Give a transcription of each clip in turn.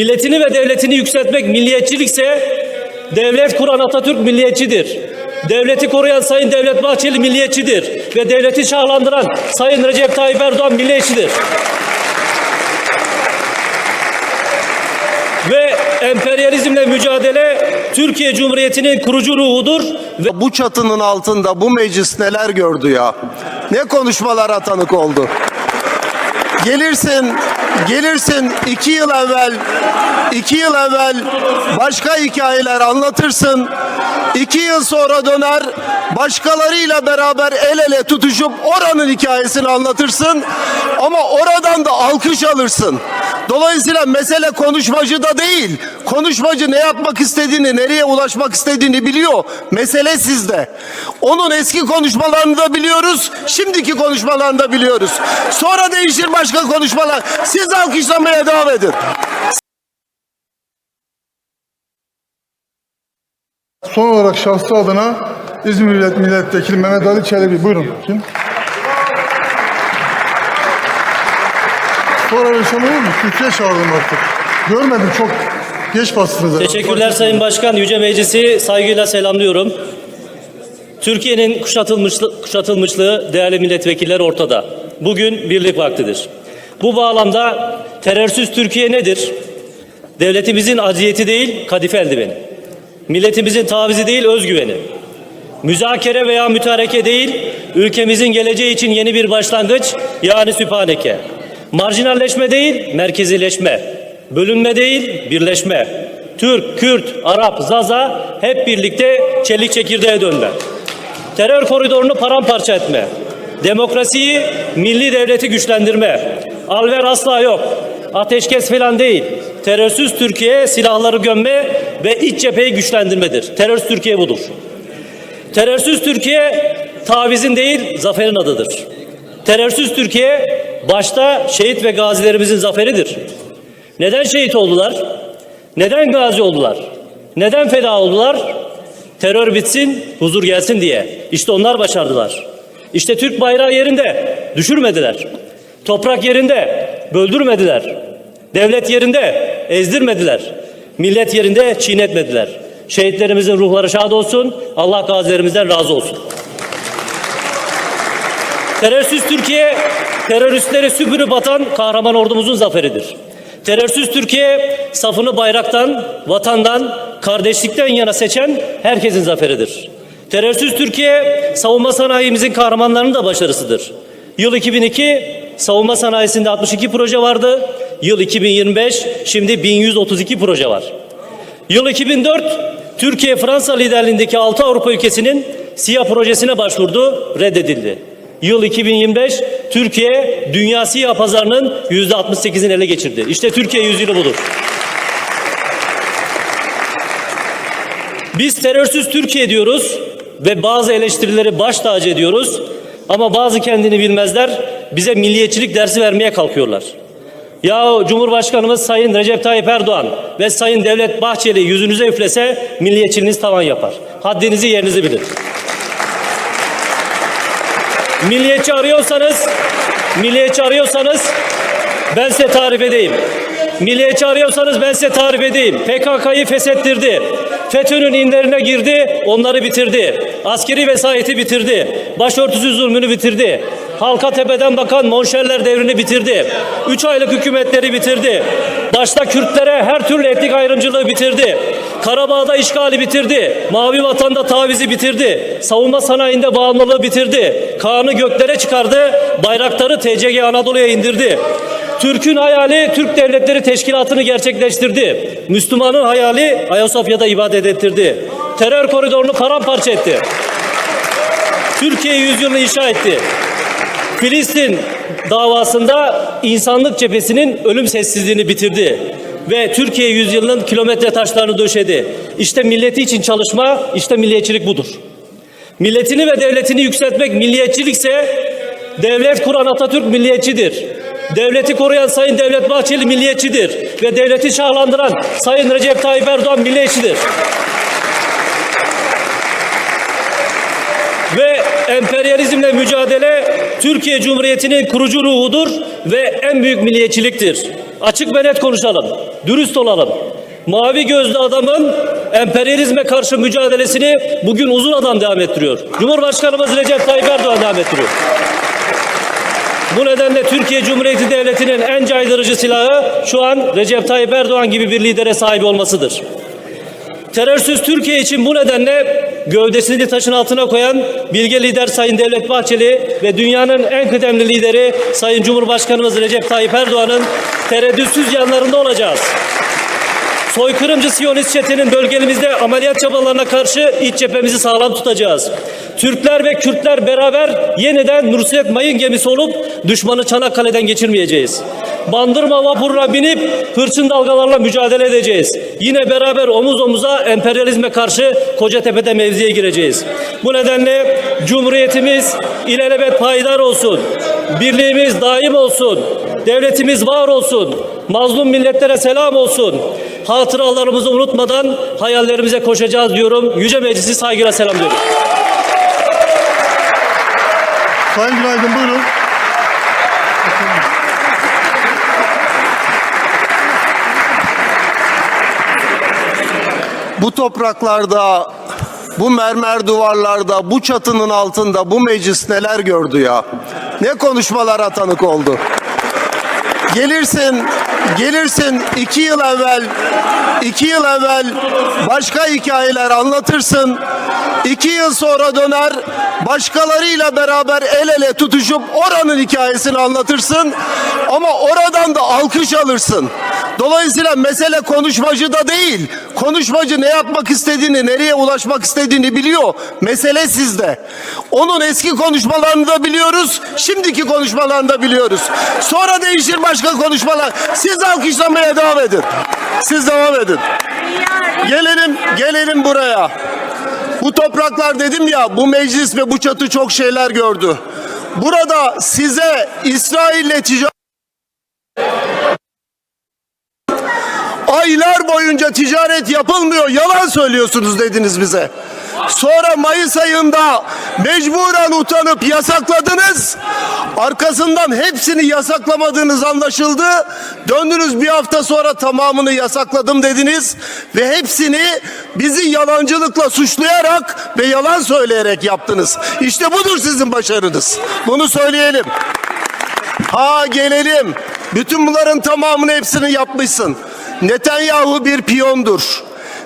Milletini ve devletini yükseltmek milliyetçilikse devlet kuran Atatürk milliyetçidir. Devleti koruyan Sayın Devlet Bahçeli milliyetçidir. Ve devleti şahlandıran Sayın Recep Tayyip Erdoğan milliyetçidir. Ve emperyalizmle mücadele Türkiye Cumhuriyeti'nin kurucu ruhudur ve Bu çatının altında bu meclis neler gördü ya? Ne konuşmalara tanık oldu? Gelirsin, gelirsin iki yıl evvel, iki yıl evvel başka hikayeler anlatırsın. İki yıl sonra döner, başkalarıyla beraber el ele tutuşup oranın hikayesini anlatırsın. Ama oradan da alkış alırsın. Dolayısıyla mesele konuşmacı da değil. Konuşmacı ne yapmak istediğini, nereye ulaşmak istediğini biliyor. Mesele sizde. Onun eski konuşmalarını da biliyoruz, şimdiki konuşmalarını da biliyoruz. Sonra değişir başka konuşmalar. Siz alkışlamaya devam edin. Son olarak şahsı adına İzmir Millet Milletvekili Mehmet Ali Çelebi. Buyurun. Kim? Sonra yaşam olur mu? Kürsüye çağırdım artık. Görmedim çok geç bastınız. herhalde. Teşekkürler Sayın Başkan. Yüce Meclisi saygıyla selamlıyorum. Türkiye'nin kuşatılmışlığı, kuşatılmışlığı değerli milletvekiller ortada. Bugün birlik vaktidir. Bu bağlamda terörsüz Türkiye nedir? Devletimizin aciyeti değil, kadife eldiveni. Milletimizin tavizi değil, özgüveni. Müzakere veya mütareke değil, ülkemizin geleceği için yeni bir başlangıç, yani süphaneke. Marjinalleşme değil, merkezileşme. Bölünme değil, birleşme. Türk, Kürt, Arap, Zaza hep birlikte çelik çekirdeğe dönme. Terör koridorunu paramparça etme. Demokrasiyi, milli devleti güçlendirme. Alver asla yok. Ateşkes falan değil. Terörsüz Türkiye silahları gömme ve iç cepheyi güçlendirmedir. Terörsüz Türkiye budur. Terörsüz Türkiye tavizin değil zaferin adıdır. Terörsüz Türkiye başta şehit ve gazilerimizin zaferidir. Neden şehit oldular? Neden gazi oldular? Neden feda oldular? Terör bitsin, huzur gelsin diye. İşte onlar başardılar. İşte Türk bayrağı yerinde, düşürmediler. Toprak yerinde, böldürmediler. Devlet yerinde, ezdirmediler. Millet yerinde, çiğnetmediler. Şehitlerimizin ruhları şad olsun, Allah gazilerimizden razı olsun. Terörsüz Türkiye, teröristleri süpürüp atan kahraman ordumuzun zaferidir. Terörsüz Türkiye, safını bayraktan, vatandan, kardeşlikten yana seçen herkesin zaferidir. Terörsüz Türkiye, savunma sanayimizin kahramanlarının da başarısıdır. Yıl 2002, savunma sanayisinde 62 proje vardı. Yıl 2025, şimdi 1132 proje var. Yıl 2004 Türkiye Fransa liderliğindeki 6 Avrupa ülkesinin SİHA projesine başvurdu, reddedildi. Yıl 2025 Türkiye dünya SİHA pazarının %68'ini ele geçirdi. İşte Türkiye yüzyılı budur. Biz terörsüz Türkiye diyoruz ve bazı eleştirileri baş tacı ediyoruz. Ama bazı kendini bilmezler bize milliyetçilik dersi vermeye kalkıyorlar. Ya Cumhurbaşkanımız Sayın Recep Tayyip Erdoğan ve Sayın Devlet Bahçeli yüzünüze üflese milliyetçiliğiniz tavan yapar. Haddinizi yerinizi bilin. Milliyetçi arıyorsanız, milliyetçi arıyorsanız ben size tarif edeyim. Milliyetçi arıyorsanız ben size tarif edeyim. PKK'yı feshettirdi. FETÖ'nün inlerine girdi, onları bitirdi. Askeri vesayeti bitirdi. Başörtüsü zulmünü bitirdi. Halka tepeden bakan monşerler devrini bitirdi. Üç aylık hükümetleri bitirdi. Başta Kürtlere her türlü etnik ayrımcılığı bitirdi. Karabağ'da işgali bitirdi. Mavi vatanda tavizi bitirdi. Savunma sanayinde bağımlılığı bitirdi. Kaan'ı göklere çıkardı. Bayraktarı TCG Anadolu'ya indirdi. Türk'ün hayali Türk Devletleri Teşkilatı'nı gerçekleştirdi. Müslümanın hayali Ayasofya'da ibadet ettirdi. Terör koridorunu paramparça etti. Türkiye yüzyılını inşa etti. Filistin davasında insanlık cephesinin ölüm sessizliğini bitirdi ve Türkiye yüzyılının kilometre taşlarını döşedi. İşte milleti için çalışma, işte milliyetçilik budur. Milletini ve devletini yükseltmek milliyetçilikse devlet kuran Atatürk milliyetçidir. Devleti koruyan Sayın Devlet Bahçeli milliyetçidir ve devleti şahlandıran Sayın Recep Tayyip Erdoğan milliyetçidir. Ve emperyalizmle mücadele Türkiye Cumhuriyeti'nin kurucu ruhudur ve en büyük milliyetçiliktir. Açık ve net konuşalım, dürüst olalım. Mavi gözlü adamın emperyalizme karşı mücadelesini bugün uzun adam devam ettiriyor. Cumhurbaşkanımız Recep Tayyip Erdoğan devam ettiriyor. Bu nedenle Türkiye Cumhuriyeti Devleti'nin en caydırıcı silahı şu an Recep Tayyip Erdoğan gibi bir lidere sahip olmasıdır. Terörsüz Türkiye için bu nedenle gövdesini taşın altına koyan bilge lider Sayın Devlet Bahçeli ve dünyanın en kıdemli lideri Sayın Cumhurbaşkanımız Recep Tayyip Erdoğan'ın tereddütsüz yanlarında olacağız. Soykırımcı Siyonist çetenin bölgemizde ameliyat çabalarına karşı iç cephemizi sağlam tutacağız. Türkler ve Kürtler beraber yeniden Nusret Mayın gemisi olup düşmanı Çanakkale'den geçirmeyeceğiz. Bandırma vapuruna binip hırçın dalgalarla mücadele edeceğiz. Yine beraber omuz omuza emperyalizme karşı Kocatepe'de mevziye gireceğiz. Bu nedenle Cumhuriyetimiz ilelebet payidar olsun. Birliğimiz daim olsun. Devletimiz var olsun. Mazlum milletlere selam olsun. Hatıralarımızı unutmadan hayallerimize koşacağız diyorum. Yüce Meclisi saygıyla selamlıyorum. Sayın Günaydın buyurun. Bu topraklarda, bu mermer duvarlarda, bu çatının altında bu meclis neler gördü ya? Ne konuşmalara tanık oldu? Gelirsin, gelirsin iki yıl evvel, iki yıl evvel başka hikayeler anlatırsın. İki yıl sonra döner, başkalarıyla beraber el ele tutuşup oranın hikayesini anlatırsın. Ama oradan da alkış alırsın. Dolayısıyla mesele konuşmacı da değil. Konuşmacı ne yapmak istediğini, nereye ulaşmak istediğini biliyor. Mesele sizde. Onun eski konuşmalarını da biliyoruz, şimdiki konuşmalarını da biliyoruz. Sonra değişir başka konuşmalar. Siz alkışlamaya devam edin. Siz devam edin. Gelelim, gelelim buraya. Bu topraklar dedim ya, bu meclis ve bu çatı çok şeyler gördü. Burada size İsrail'le ticaret Aylar boyunca ticaret yapılmıyor. Yalan söylüyorsunuz dediniz bize. Sonra Mayıs ayında mecburen utanıp yasakladınız. Arkasından hepsini yasaklamadığınız anlaşıldı. Döndünüz bir hafta sonra tamamını yasakladım dediniz. Ve hepsini bizi yalancılıkla suçlayarak ve yalan söyleyerek yaptınız. İşte budur sizin başarınız. Bunu söyleyelim. Ha gelelim. Bütün bunların tamamını hepsini yapmışsın. Netanyahu bir piyondur.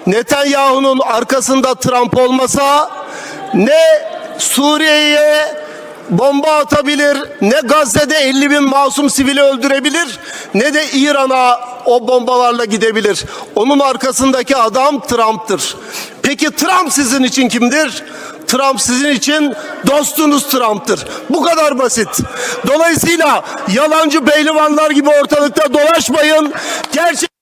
Netanyahu'nun arkasında Trump olmasa ne Suriye'ye bomba atabilir, ne Gazze'de 50 bin masum sivili öldürebilir, ne de İran'a o bombalarla gidebilir. Onun arkasındaki adam Trump'tır. Peki Trump sizin için kimdir? Trump sizin için dostunuz Trump'tır. Bu kadar basit. Dolayısıyla yalancı pehlivanlar gibi ortalıkta dolaşmayın. Gerçek